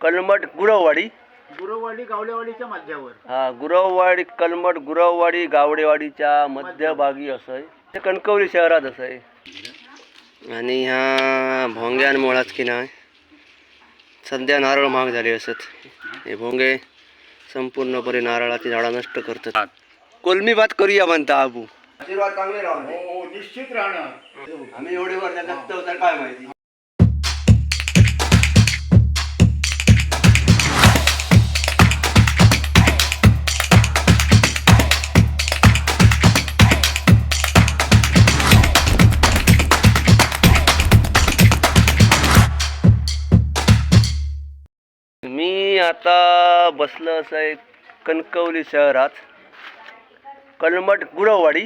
कलमट गुरववाडी. गुरववाडी गावलेवाडीच्या मध्यावर हा गुरववाडी कलमट गुरववाडी गावडेवाडीच्या मध्यभागी असं आहे ते कणकवली शहरात असं आहे आणि ह्या भोंग्यान मुळात की नाही सध्या नारळ महाग झाले असत. हे भोंगे संपूर्णपणे नारळाची झाडा नष्ट करतात. कोलमी भात करूया म्हणता आबू. आशीर्वाद चांगले राहू हो निश्चित राहणार. आम्ही एवढे वर जगतो तर काय माहिती? मी आता बसलो असं आहे कणकवली शहरात कलमट गुरववाडी.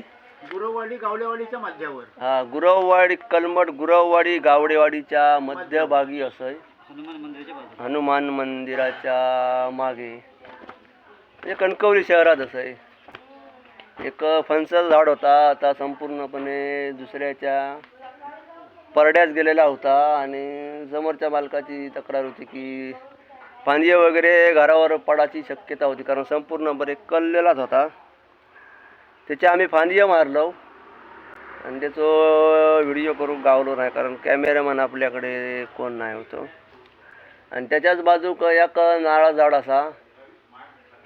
गुरववाडी गावलेवाडीच्या मध्यावर. हा गुरववाडी कलमट गुरववाडी गावडेवाडीच्या मध्यभागी असं. आहे हनुमान मंदिराच्या बाजूला. हनुमान मंदिराच्या मागे. म्हणजे कणकवली शहरात असं आहे. एक फणसाचं झाड होता आता संपूर्णपणे दुसऱ्याच्या परड्यात गेलेला होता आणि समोरच्या मालकाची तक्रार होती की फांदी वगैरे घरावर पडायची शक्यता होती कारण संपूर्णपणे कललेलाच होता. त्याचे आम्ही फांदिया मारलो. आणि त्याचं व्हिडिओ करून गावलो नाही कारण कॅमेरामॅन आपल्याकडे कोण नाही होतो. आणि त्याच्याच बाजूक एक नारळ झाड असा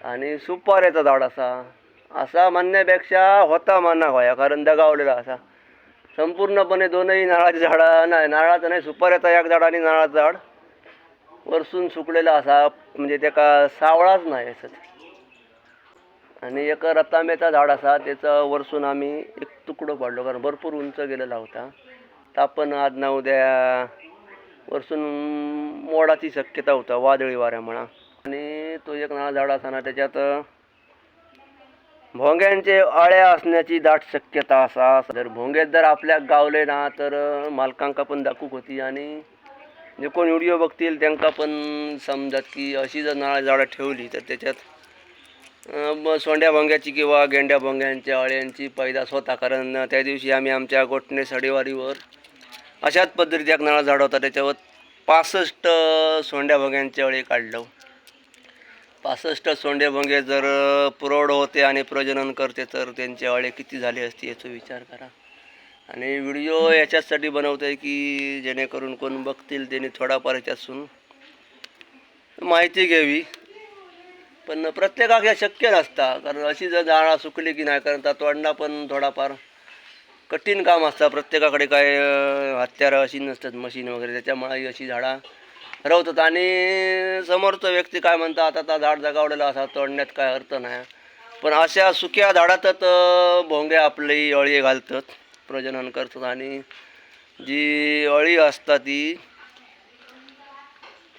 आणि सुपाऱ्याचं झाड असा. असा म्हणण्यापेक्षा होता म्हणा होया कारण दगावलेला असा. संपूर्णपणे दोनही नारळाची झाडं नाही नारळाचं नाही सुपाऱ्याचा एक झाड आणि नारळाचं झाड. वरसून सुकलेला असा म्हणजे त्याका सावळाच नाही असत आणि एक रतामेचा झाड असा त्याचं वरसून आम्ही एक तुकडं पाडलो कारण भरपूर उंच गेलेला होता. तर आपण आज ना उद्या वरसून मोडाची शक्यता होता वादळी वाऱ्या म्हणा आणि तो एक ना झाड असताना त्याच्यात भोंग्यांचे अळ्या असण्याची दाट शक्यता असा. जर भोंगे जर आपल्या गावले ना तर मालकांका पण दाखवूक होती. आणि जे कोण व्हिडिओ बघतील त्यांका पण समजात की अशी जर नारळ झाडं ठेवली तर त्याच्यात सोंड्या भोंग्याची किंवा गेंड्या भोंग्यांच्या अळ्यांची पैदास होता कारण त्या दिवशी आम्ही आमच्या गोठणे सडेवारीवर अशाच पद्धतीत एक नळा झाड होता. त्याच्यावर पासष्ट सोंड्या भोंग्यांचे अळे काढलं. पासष्ट सोंडे भोंगे जर पुरवड होते आणि प्रजनन करते तर त्यांचे अळे किती झाले असते याचा विचार करा. आणि व्हिडिओ याच्यासाठी बनवतो आहे की जेणेकरून कोण बघतील त्यांनी थोडाफार याच्यातून माहिती घ्यावी. पण प्रत्येकाक या शक्य नसता कारण अशी जर झाडं सुकली की नाही कारण त्या तोडणं पण थोडाफार कठीण काम असतं. प्रत्येकाकडे काय हत्यारं अशी नसतात मशीन वगैरे. त्याच्यामुळे ही अशी झाडं रवतात. आणि समोरचा व्यक्ती काय म्हणतात आता आता झाड जगावलेलं असा तोडण्यात काय अर्थ नाही. पण अशा सुक्या झाडातच भोंगे आपली अळी घालतात. प्रजनन करतात आणि जी अळी असतात ती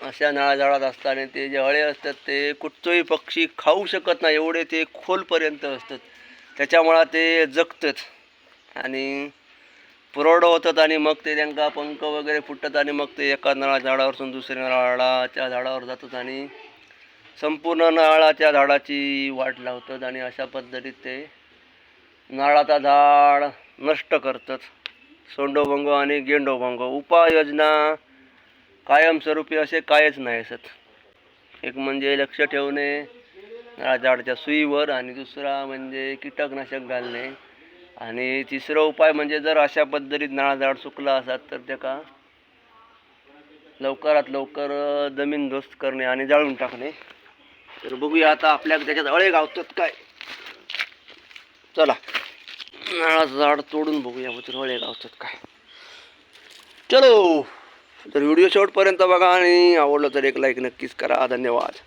अशा नाळा झाडात असतात आणि ते जे अळे असतात ते कुठचंही पक्षी खाऊ शकत नाही. एवढे ते खोलपर्यंत असतात. त्याच्यामुळं ते जगतात आणि पुरवडं होतात आणि मग ते त्यांका पंख वगैरे फुटतात आणि मग ते एका नळा झाडावरसून दुसऱ्या नारळाच्या झाडावर जातात आणि संपूर्ण नारळाच्या झाडाची वाट लावतात आणि अशा पद्धतीत ते नळाचा झाड नष्ट करतात. सोंडोभंग आणि गेंडोभंग उपाययोजना कायमस्वरूपी असे कायच नाही असत. एक म्हणजे लक्ष ठेवणे झाडाच्या सुईवर आणि दुसरा म्हणजे कीटकनाशक घालणे. आणि तिसरा उपाय म्हणजे जर अशा पद्धतीत नळा झाड सुकलं असत तर त्याका लवकरात लवकर जमीन दोस्त करणे आणि जाळून टाकणे. तर बघूया आता आपल्या त्याच्यात अळे गावतात काय? चला. नळाचं झाड तोडून बघूया तर अळे गावतात काय. चलो तर व्हिडिओ शेवटपर्यंत बघा आणि आवडलं तर एक लाईक नक्कीच करा. धन्यवाद.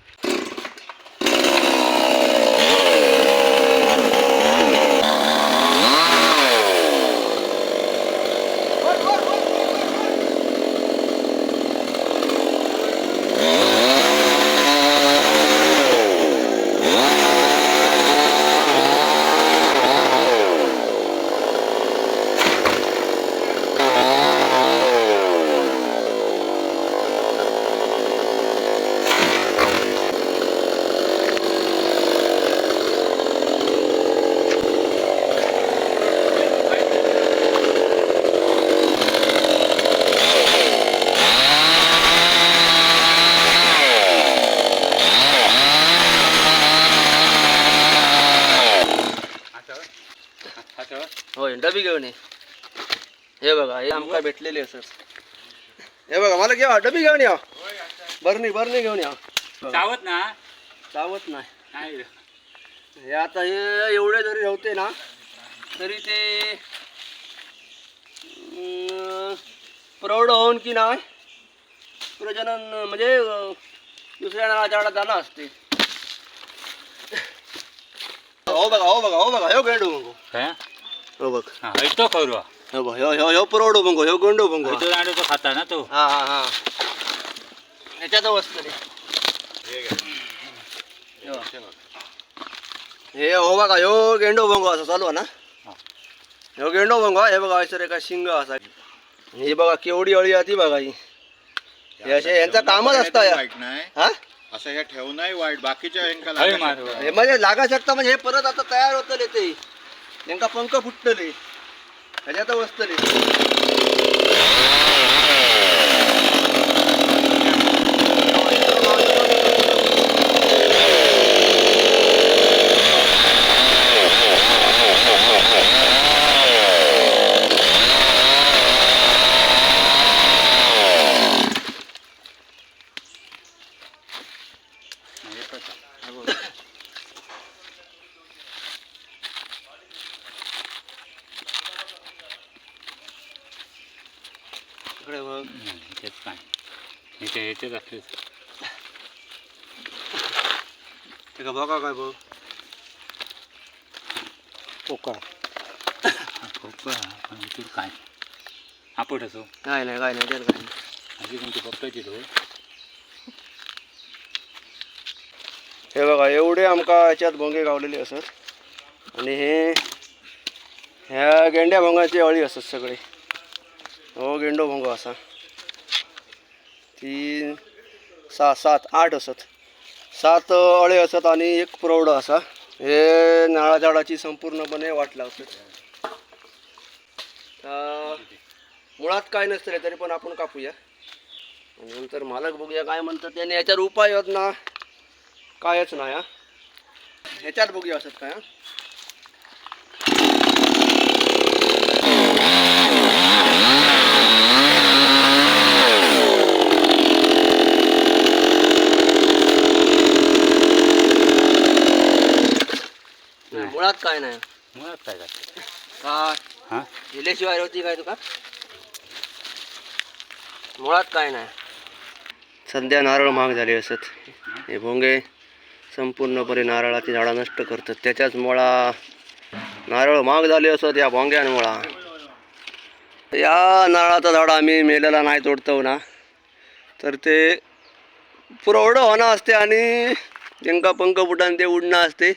डबी घेऊन ये. हे बघा हे आमका भेटलेले असत हे बघा मला घेवा डबी घेऊन या. बरणी बरणी घेऊन या. चावत ना? चावत नाही. हे आता हे एवढे जरी होते ना तरी ते प्रौढ होऊन की नाही प्रजनन म्हणजे दुसऱ्या नाळाच्या जाणं असते. हो बघा हो बघा हो बघा ह्यो गेंडू मंगो हो बघ. हा तो करू हो बघ ह्यो ह्यो ह्यो प्रौढ मंगो ह्यो गोंडू मंगो तो आणि तो खाता ना तो. हा हा हा. ह्याच्यात वस्त रे हे हो बघा. ह्यो गेंडो भंगो असा चालू आहे ना? हा. ह्यो गेंडो भंगो हे. बघा असं का शिंग असा. हे बघा केवढी अळी आहे ती बघा ही. हे असे यांचं कामच असतं या. वाईट नाही. हा? असं हे ठेवणंही वाईट बाकीच्या यांका हय लागू मारू. शकतं. हे म्हणजे लागा शकता म्हणजे हे परत आता तयार होतले ते. त्यांका पंख फुटतले ह्याच्यात वस्तले इकडे बघ काय? इथे येतेच असले ते का बघा काय बघ. पोका खूप तू काय? आपट असो. काय नाही काय नाही काय नाही. अशी कोणती पप्पाची तो हे बघा एवढे आमका याच्यात भोंगे गावलेले असत. आणि हे ह्या गेंड्या भोंगाची अळी असत सगळे. हो गेंडो भोंगो असा. तीन सहा सात आठ असत. सात अळे असत आणि एक प्रौढ असा. हे नाळा झाडाची संपूर्णपणे वाट लावतात मुळात काय नसतं तरी पण आपण कापूया. आणि नंतर मालक बघूया काय म्हणतात त्याने. याच्यावर उपाय ना कायच नाही हा. ह्याच्यात बघूया असत काय हा? नाही, मुळात काय नाही. मुळात काय काय हा? दिल्याशिवाय होती काय तुका मुळात काय नाही. सध्या नारळ महाग झाले असत. हे भोंगे संपूर्णपणे नारळाची झाडं नष्ट करतात. त्याच्याच मुळा नारळ महाग झाले असत या भोंग्यांमुळा. या नारळाचं झाड आम्ही मेलेला नाही तोडतो ना. तर ते पुरवडं होणं असते आणि त्यांका पंख फुटान ते उडणं असते.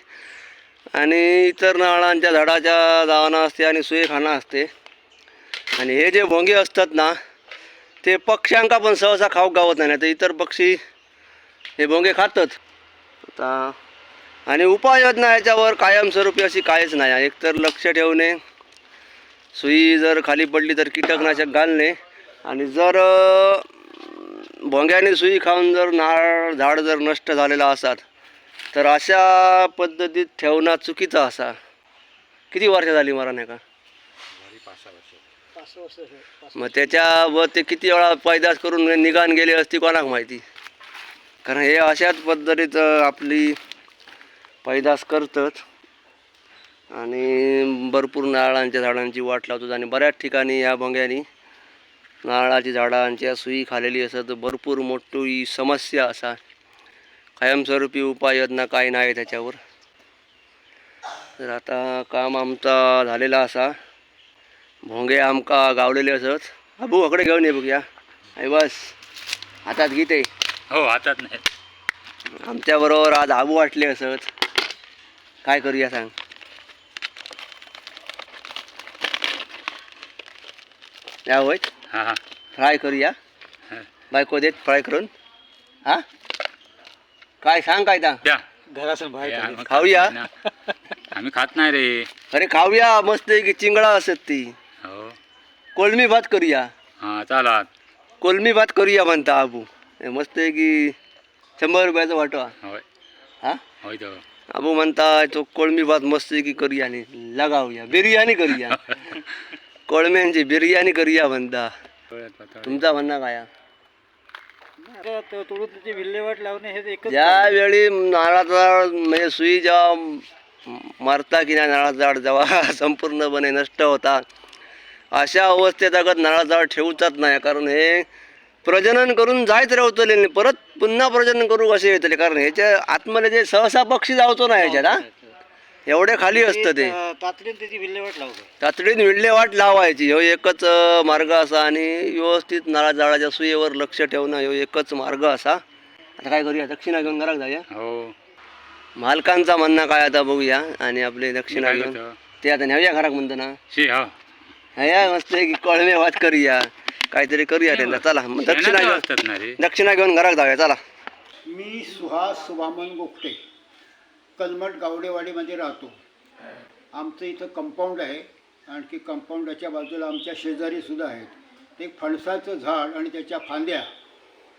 आणि इतर नारळांच्या झाडाच्या दावणं असते आणि सुये खाणं असते. आणि हे जे भोंगे असतात ना ते पक्ष्यांका पण सहसा खाऊक गावत नाही तर इतर पक्षी हे भोंगे खातात. आता आणि उपाययोजना याच्यावर कायमस्वरूपी अशी काहीच नाही एकतर लक्ष ठेवणे सुई जर खाली पडली तर कीटकनाशक घालणे आणि जर भोंग्याने सुई खाऊन जर नारळ झाड जर नष्ट झालेलं असतात तर अशा पद्धतीत ठेवणं चुकीचा असा. किती वर्ष झाली मरण आहे का? मग त्याच्यावर ते किती वेळा पैदास करून निघान गेली असती कोणाक माहिती? कारण हे अशाच पद्धतीत आपली पैदास करतात. आणि भरपूर नारळांच्या झाडांची वाट लावतात आणि बऱ्याच ठिकाणी या भोंग्यानी नारळाची झाडांच्या सुई खालेली असत. भरपूर मोठी समस्या असा. कायमस्वरूपी उपाययोजना काय नाही त्याच्यावर. तर आता काम आमचा झालेला असा. भोंगे आमका गावलेले असत. अबू अकडे घेऊन ये बघूया. आई बस. हातात गीते हो हातात नाही. आमच्याबरोबर आज आबू वाटले असत. काय करूया सांग. या होय. हा हा. फ्राय करूया. हा. बायको देत फ्राय करून. हा? काय सांग काय ता द्या. घरासून हे आम्ही खाऊया? खात नाही ना. आम्ही खात नाही रे. अरे खाऊया मस्त की चिंगळा असत ती. हो. कोलमी भात करूया. हा चला. कोलमी भात करूया म्हणता आबू. हे मस्त की शंभर रुपयाचा वाटवा होय. हा? होय तो. अबू म्हणता तो कोळमी भात मस्त की करूया आणि लगावूया बिर्याणी करूया. कोळम्यांची बिर्याणी करूया म्हणता. तुमचा म्हणणं काय? आहे? तोडून त्याची विल्हेवाट लावणे हे एकच ज्यावेळी नारळाचा म्हणजे सुई जेव्हा मारता की नाही नारळाचा झाड जेव्हा संपूर्णपणे नष्ट होता अशा अवस्थेत अगत नारळाचं झाड ठेवूचाच नाही कारण हे प्रजनन करून जायच राहतले परत पुन्हा प्रजनन करू कसे येतले? कारण ह्याच्या आतमध्ये जे सहसा पक्षी जावतो ना ह्याच्यात हा? एवढे खाली असतं ते. तातडीने त्याची विल्हेवाट लावतो तातडीन विल्हेवाट लावायची. ह्यो एकच अं, मार्ग असा आणि व्यवस्थित नारळ झाडाच्या सुयेवर लक्ष ठेवणं ह्यो एकच मार्ग असा. आता काय करूया? दक्षिणा घेऊन घरात जाऊया. हो. मालकांचा म्हणणं काय आता बघूया आणि आपले दक्षिणा घेऊन? ते आता न्यावया घरात म्हणतो ना. शी हो. हया मस्त आहे की कळमे वाद करूया. काहीतरी करूया त्यांना. चला मग दक्षिणा घेऊन. असतात ना रे. दक्षिणा घेऊन घरात जाऊया. चला. मी सुहास वामन गोगटे. कलमट गावडेवाडीमध्ये राहतो. आमचं इथं कंपाऊंड आहे. आणखी कंपाऊंडाच्या बाजूला आमच्या शेजारीसुद्धा आहेत. ते फणसाचं झाड आणि त्याच्या फांद्या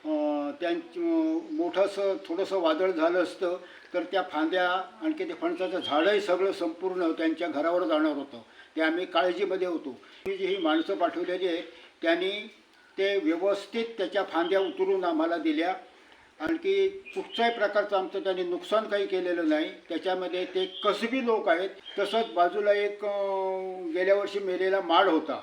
अं, मोठंसं थोडंसं वादळ झालं असतं तर त्या फांद्या आणखी ते फणसाचं झाडही सगळं संपूर्ण त्यांच्या घरावर जाणार होतं. ते आम्ही काळजीमध्ये होतो. ही जी ही माणसं पाठवलेली आहेत त्यांनी ते व्यवस्थित त्याच्या फांद्या उतरून आम्हाला दिल्या. आणखी कुठच्याही प्रकारचं आमचं त्यांनी नुकसान काही केलेलं नाही. त्याच्यामध्ये ते कसबी लोक आहेत. तसंच बाजूला एक गेल्या वर्षी मेलेला माड होता.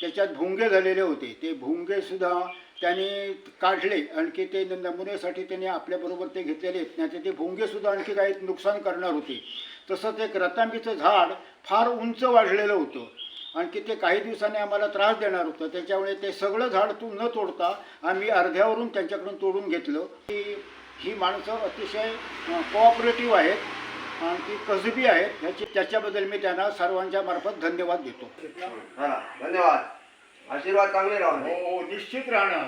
त्याच्यात भोंगे झालेले होते. ते भुंगेसुद्धा त्यांनी काढले. आणखी ते नमुन्यासाठी त्यांनी आपल्याबरोबर ते घेतलेले आहेत. नाही ते भोंगेसुद्धा आणखी काही नुकसान करणार होते. तसंच एक रतांबीचं झाड फार उंच वाढलेलं होतं. आणखी ते काही दिवसांनी आम्हाला त्रास देणार होतं. त्याच्यामुळे ते सगळं झाड तू न तोडता आम्ही अर्ध्यावरून त्यांच्याकडून तोडून घेतलं. ही ही माणसं अतिशय कोऑपरेटिव्ह आहेत आणखी कसबी आहेत. ह्याची त्याच्याबद्दल मी त्यांना सर्वांच्या मार्फत धन्यवाद देतो. धन्यवाद. आशीर्वाद चांगले राहू हो निश्चित राहणार.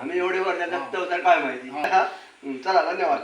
आम्ही एवढे वर काय माहिती. हं, चला धन्यवाद.